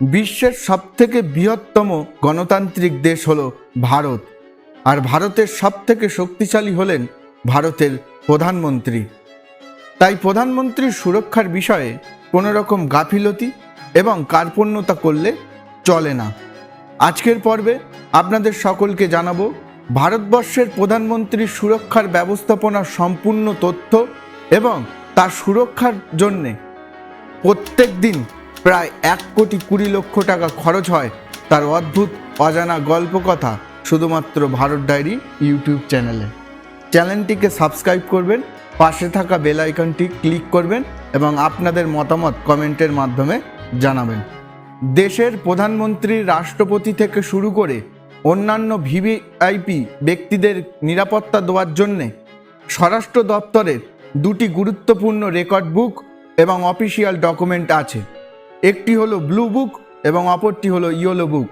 বিশ্বের সবথেকে বৃহত্তম গণতান্ত্রিক দেশ হল ভারত। আর ভারতের সবথেকে শক্তিশালী হলেন ভারতের প্রধানমন্ত্রী। তাই প্রধানমন্ত্রীর সুরক্ষার বিষয়ে কোনো রকম গাফিলতি এবং কার্পণ্যতা করলে চলে না। আজকের পর্বে আপনাদের সকলকে জানাব ভারতবর্ষের প্রধানমন্ত্রীর সুরক্ষার ব্যবস্থাপনার সম্পূর্ণ তথ্য এবং তার সুরক্ষার জন্যে প্রত্যেক দিন প্রায় এক কোটি কুড়ি লক্ষ টাকা খরচ হয় তার অদ্ভুত, অজানা গল্প কথা শুধুমাত্র ভারত ডায়েরি ইউটিউব চ্যানেলে। চ্যানেলটিকে সাবস্ক্রাইব করবেন, পাশে থাকা বেল আইকনটি ক্লিক করবেন এবং আপনাদের মতামত কমেন্টের মাধ্যমে জানাবেন। দেশের প্রধানমন্ত্রী রাষ্ট্রপতি থেকে শুরু করে অন্যান্য ভিভিআইপি ব্যক্তিদের নিরাপত্তা দেওয়ার জন্যে স্বরাষ্ট্র দপ্তরের দুটি গুরুত্বপূর্ণ রেকর্ড বুক এবং অফিসিয়াল ডকুমেন্ট আছে। একটি হলো ব্লু বুক এবং অপরটি হলো ইয়েলো বুক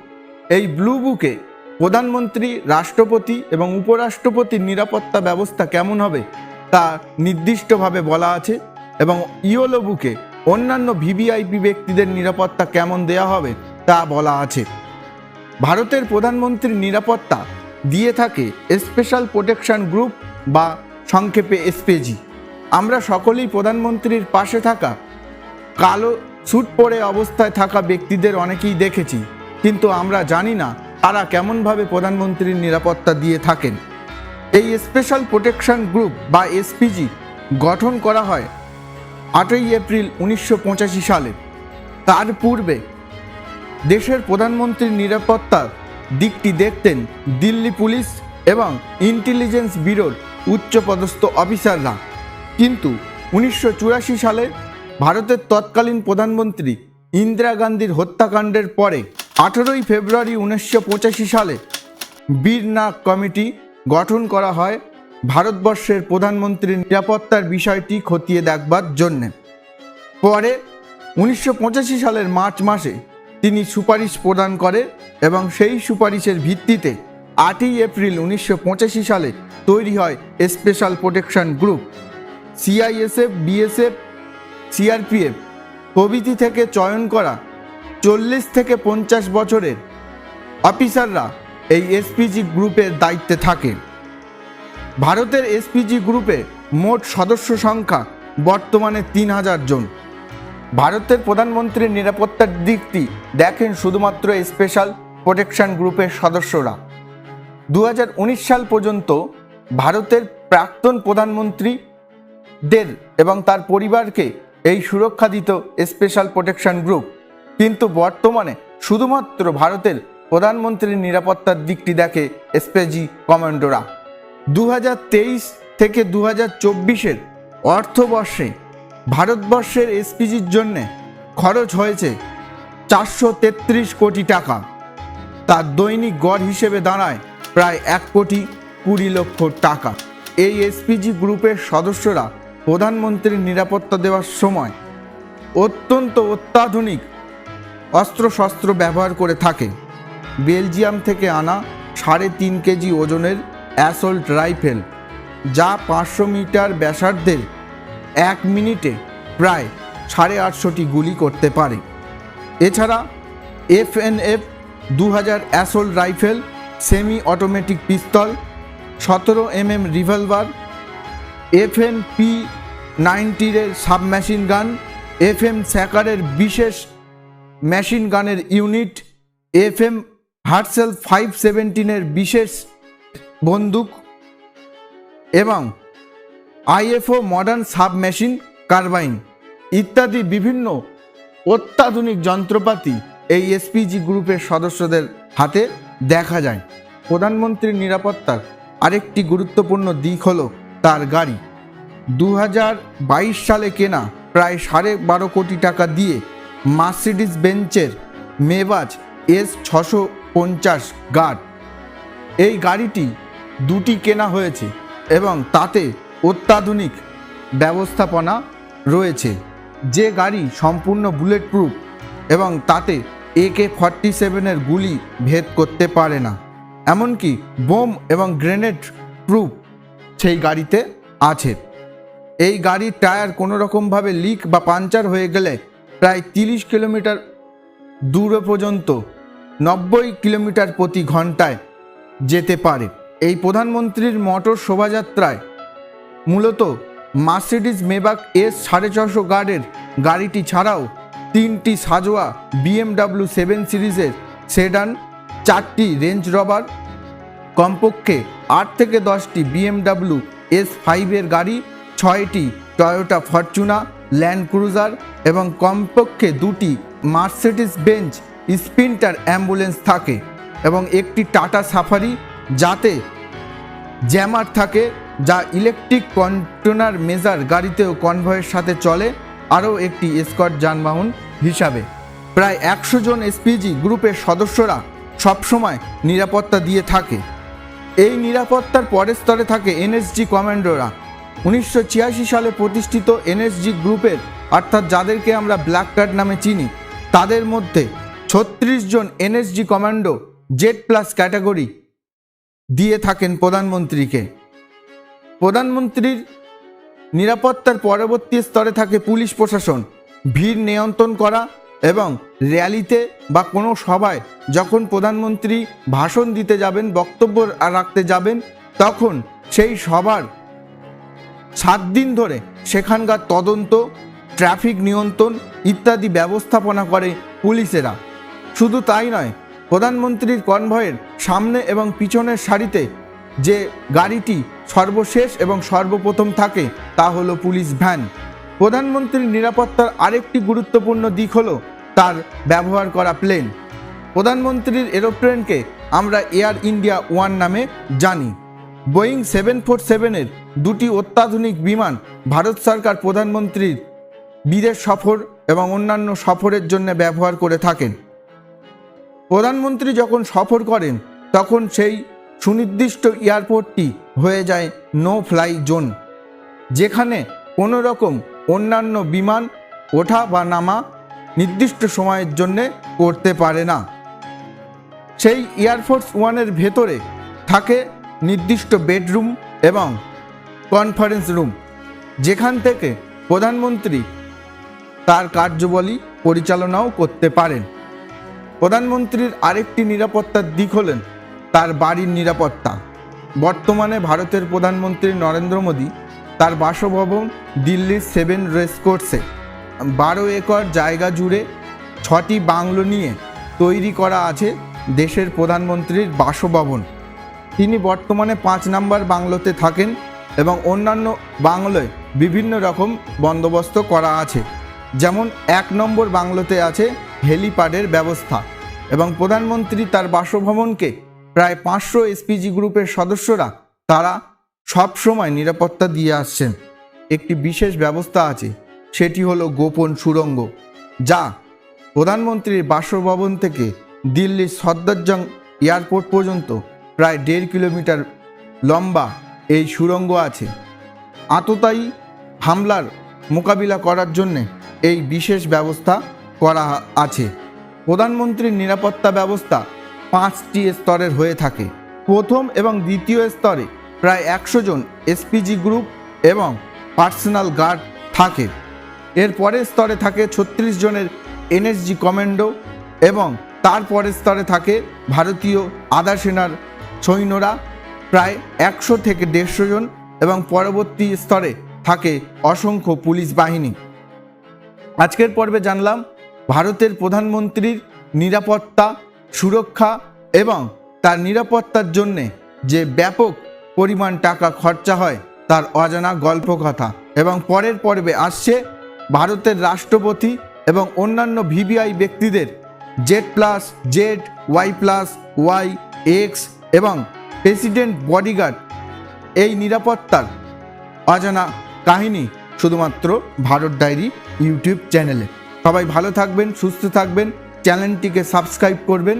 এই ব্লু বুকে প্রধানমন্ত্রী, রাষ্ট্রপতি এবং উপরাষ্ট্রপতির নিরাপত্তা ব্যবস্থা কেমন হবে তা নির্দিষ্টভাবে বলা আছে এবং ইয়েলো বুকে অন্যান্য ভিভিআইপি ব্যক্তিদের নিরাপত্তা কেমন দেয়া হবে তা বলা আছে। ভারতের প্রধানমন্ত্রীর নিরাপত্তা দিয়ে থাকে স্পেশাল প্রোটেকশন গ্রুপ বা সংক্ষেপে এসপিজি আমরা সকলেই প্রধানমন্ত্রীর পাশে থাকা কালো স্যুট পরে অবস্থায় থাকা ব্যক্তিদের অনেকেই দেখেছি, কিন্তু আমরা জানি না তারা কেমনভাবে প্রধানমন্ত্রীর নিরাপত্তা দিয়ে থাকেন। এই স্পেশাল প্রোটেকশন গ্রুপ বা এসপিজি গঠন করা হয় আটই এপ্রিল উনিশশো পঁচাশি সালে। তার পূর্বে দেশের প্রধানমন্ত্রীর নিরাপত্তার দিকটি দেখতেন দিল্লি পুলিশ এবং ইন্টেলিজেন্স ব্যুরোর উচ্চপদস্থ অফিসাররা। কিন্তু উনিশশো চুরাশি সালে ভারতের তৎকালীন প্রধানমন্ত্রী ইন্দিরা গান্ধীর হত্যাকাণ্ডের পরে আঠেরোই ফেব্রুয়ারি উনিশশো পঁচাশি সালে বীরনাগ কমিটি গঠন করা হয় ভারতবর্ষের প্রধানমন্ত্রীর নিরাপত্তার বিষয়টি খতিয়ে দেখবার জন্যে। পরে উনিশশো পঁচাশি সালের মার্চ মাসে তিনি সুপারিশ প্রদান করে এবং সেই সুপারিশের ভিত্তিতে আটই এপ্রিল উনিশশো পঁচাশি সালে তৈরি হয় special protection group, CISF, BSF CRPF, প্রভৃতি থেকে চয়ন করা চল্লিশ থেকে পঞ্চাশ বছরের অফিসাররা এই এসপিজি গ্রুপের দায়িত্বে থাকে। ভারতের এসপিজি গ্রুপে মোট সদস্য সংখ্যা বর্তমানে তিন হাজার জন। ভারতের প্রধানমন্ত্রীর নিরাপত্তার দিকটি দেখেন শুধুমাত্র স্পেশাল প্রোটেকশন গ্রুপের সদস্যরা। দু হাজার উনিশ সাল পর্যন্ত ভারতের প্রাক্তন প্রধানমন্ত্রীদের এবং তার পরিবারকে এই সুরক্ষা দিত স্পেশাল প্রোটেকশন গ্রুপ কিন্তু বর্তমানে শুধুমাত্র ভারতের প্রধানমন্ত্রীর নিরাপত্তার দিকটি দেখে এসপিজি কমান্ডোরা। দু হাজার তেইশ থেকে দু হাজার চব্বিশের অর্থবর্ষে ভারতবর্ষের এসপিজির জন্যে খরচ হয়েছে চারশো তেত্রিশ কোটি টাকা। তার দৈনিক গড় হিসেবে দাঁড়ায় প্রায় এক কোটি কুড়ি লক্ষ টাকা। এই এসপিজি গ্রুপের সদস্যরা প্রধানমন্ত্রীর নিরাপত্তা দেওয়ার সময় অত্যন্ত অত্যাধুনিক অস্ত্রশস্ত্র ব্যবহার করে থাকে। বেলজিয়াম থেকে আনা সাড়ে তিন কেজি ওজনের অ্যাসল্ট রাইফেল, যা পাঁচশো মিটার ব্যাসার্ধের এক মিনিটে প্রায় সাড়ে আটশোটি গুলি করতে পারে। এছাড়া এফএনএফ দু হাজার assault rifle semi automatic pistol, সতেরো এমএম রিভলভার এফএন পি নাইনটির সাবমেশিন গান, এফএম স্যাকারের বিশেষ মেশিন গানের unit F M Herstal five সেভেন্টিনের বিশেষ বন্দুক এবং আইএফও মডার্ন সাবমেশিন কার্বাইন ইত্যাদি বিভিন্ন অত্যাধুনিক যন্ত্রপাতি এই এসপিজি গ্রুপের সদস্যদের হাতে দেখা যায়। প্রধানমন্ত্রীর নিরাপত্তার আরেকটি গুরুত্বপূর্ণ দিক হলো তার গাড়ি। দু হাজার বাইশ সালে কেনা প্রায় সাড়ে বারো কোটি টাকা দিয়ে মার্সিডিস বেঞ্চের মেবাজ এস ছশো পঞ্চাশ গার্ড। এই গাড়িটি দুটি কেনা হয়েছে এবং তাতে অত্যাধুনিক ব্যবস্থাপনা রয়েছে। যে গাড়ি সম্পূর্ণ বুলেট প্রুফ এবং তাতে একে ফর্টি সেভেনের গুলি ভেদ করতে পারে না, এমনকি বোম এবং গ্রেনেড প্রুফ সেই গাড়িতে আছে। এই গাড়ির টায়ার কোনো রকমভাবে লিক বা পাঞ্চার হয়ে গেলে প্রায় তিরিশ কিলোমিটার দূরে পর্যন্ত, নব্বই কিলোমিটার প্রতি ঘন্টায় যেতে পারে। এই প্রধানমন্ত্রীর মোটর শোভাযাত্রায় মূলত মার্সিডিজ মেবাক এস সাড়ে ছশো গার্ডের গাড়িটি ছাড়াও তিনটি সাজোয়া বিএমডাব্লিউ সেভেন সিরিজের সেডান, চারটি রেঞ্জ রবার, কমপক্ষে আট থেকে দশটি বিএমডাব্লিউ এস ফাইভের গাড়ি ছয়টি টয়োটা ফরচুনা ল্যান্ড ক্রুজার এবং কমপক্ষে দুটি মার্সিডিস বেঞ্চ স্পিন্টার অ্যাম্বুলেন্স থাকে এবং একটি টাটা সাফারি যাতে জ্যামার থাকে যা ইলেকট্রিক কন্টেনার মেজার গাড়িতেও কনভয়ের সাথে চলে, আরও একটি স্কট যানবাহন হিসাবে। প্রায় একশো জন এসপিজি গ্রুপের সদস্যরা সবসময় নিরাপত্তা দিয়ে থাকে। এই নিরাপত্তার পরের স্তরে থাকে এনএসজি কমান্ডোরা উনিশশো ছিয়াশি সালে প্রতিষ্ঠিত এনএসজি গ্রুপের, অর্থাৎ যাদেরকে আমরা ব্ল্যাক কার্ড নামে চিনি, তাদের মধ্যে ছত্রিশ জন NSG commando Z plus category দিয়ে থাকেন প্রধানমন্ত্রীকে। প্রধানমন্ত্রীর নিরাপত্তার পরবর্তী স্তরে থাকে পুলিশ প্রশাসন, ভিড় নিয়ন্ত্রণ করা এবং র্যালিতে বা কোনো সভায় যখন প্রধানমন্ত্রী ভাষণ দিতে যাবেন, বক্তব্য রাখতে যাবেন, তখন সেই সভার সাত দিন ধরে সেখানকার তদন্ত, ট্রাফিক নিয়ন্ত্রণ ইত্যাদি ব্যবস্থাপনা করে পুলিশেরা। শুধু তাই নয়, প্রধানমন্ত্রীর কনভয়ের সামনে এবং পিছনের সারিতে যে গাড়িটি সর্বশেষ এবং সর্বপ্রথম থাকে, তা হলো পুলিশ ভ্যান। প্রধানমন্ত্রীর নিরাপত্তার আরেকটি গুরুত্বপূর্ণ দিক হলো তার ব্যবহার করা প্লেন। প্রধানমন্ত্রীর এরোপ্লেনকে আমরা এয়ার ইন্ডিয়া ওয়ান নামে জানি। বোয়িং সেভেন ফোর সেভেনের দুটি অত্যাধুনিক বিমান ভারত সরকার, প্রধানমন্ত্রীর বিদেশ সফর এবং অন্যান্য সফরের জন্য ব্যবহার করে থাকেন। প্রধানমন্ত্রী যখন সফর করেন, তখন সেই সুনির্দিষ্ট এয়ারপোর্টটি হয়ে যায় নো ফ্লাই জোন, যেখানে কোনো রকম অন্যান্য বিমান ওঠা বা নামা নির্দিষ্ট সময়ের জন্যে করতে পারে না। সেই এয়ারফোর্স ওয়ানের ভেতরে থাকে নির্দিষ্ট বেডরুম এবং কনফারেন্স রুম যেখান থেকে প্রধানমন্ত্রী তার কার্যবলী পরিচালনাও করতে পারেন। প্রধানমন্ত্রীর আরেকটি নিরাপত্তার দিক হলেন তার বাড়ির নিরাপত্তা। বর্তমানে ভারতের প্রধানমন্ত্রী নরেন্দ্র মোদী তার বাসভবন দিল্লির সেভেন রেসকোর্সে বারো একর জায়গা জুড়ে ছটি বাংলো নিয়ে তৈরি করা আছে দেশের প্রধানমন্ত্রীর বাসভবন। তিনি বর্তমানে পাঁচ নাম্বার বাংলোতে থাকেন। এবং অন্যান্য বাংলোয় বিভিন্ন রকম বন্দোবস্ত করা আছে। যেমন এক নম্বর বাংলোতে আছে হেলিপ্যাডের ব্যবস্থা এবং প্রধানমন্ত্রী তার বাসভবনকে প্রায় পাঁচশো এসপিজি গ্রুপের সদস্যরা তারা সব সময় নিরাপত্তা দিয়ে আসছেন। একটি বিশেষ ব্যবস্থা আছে, সেটি হলো গোপন সুড়ঙ্গ যা প্রধানমন্ত্রীর বাসভবন থেকে দিল্লির সদ্দারজং এয়ারপোর্ট পর্যন্ত প্রায় দেড় কিলোমিটার লম্বা এই সুড়ঙ্গ আছে। আততায়ী হামলার মোকাবিলা করার জন্যে এই বিশেষ ব্যবস্থা করা আছে। প্রধানমন্ত্রীর নিরাপত্তা ব্যবস্থা পাঁচটি স্তরের হয়ে থাকে। প্রথম এবং দ্বিতীয় স্তরে প্রায় একশো জন এসপিজি গ্রুপ এবং পার্সোনাল গার্ড থাকে। এর পরের স্তরে থাকে ছত্রিশ জনের এনএসজি কমান্ডো এবং তার পরের স্তরে থাকে ভারতীয় আধা সেনার সৈন্যরা প্রায় একশো থেকে দেড়শো জন এবং পরবর্তী স্তরে থাকে অসংখ্য পুলিশ বাহিনী। আজকের পর্বে জানলাম ভারতের প্রধানমন্ত্রীর নিরাপত্তা, সুরক্ষা এবং তার নিরাপত্তার জন্যে যে ব্যাপক পরিমাণ টাকা খরচা হয় তার অজানা গল্প কথা এবং পরের পর্বে আসছে ভারতের রাষ্ট্রপতি এবং অন্যান্য ভিভিআই ব্যক্তিদের Z plus, Z, Y plus, Y, X এবং প্রেসিডেন্ট বডিগার্ড এই নিরাপত্তার অজানা কাহিনী শুধুমাত্র ভারত ডায়েরি ইউটিউব চ্যানেলে। সবাই ভালো থাকবেন, সুস্থ থাকবেন, চ্যানেলটিকে সাবস্ক্রাইব করবেন।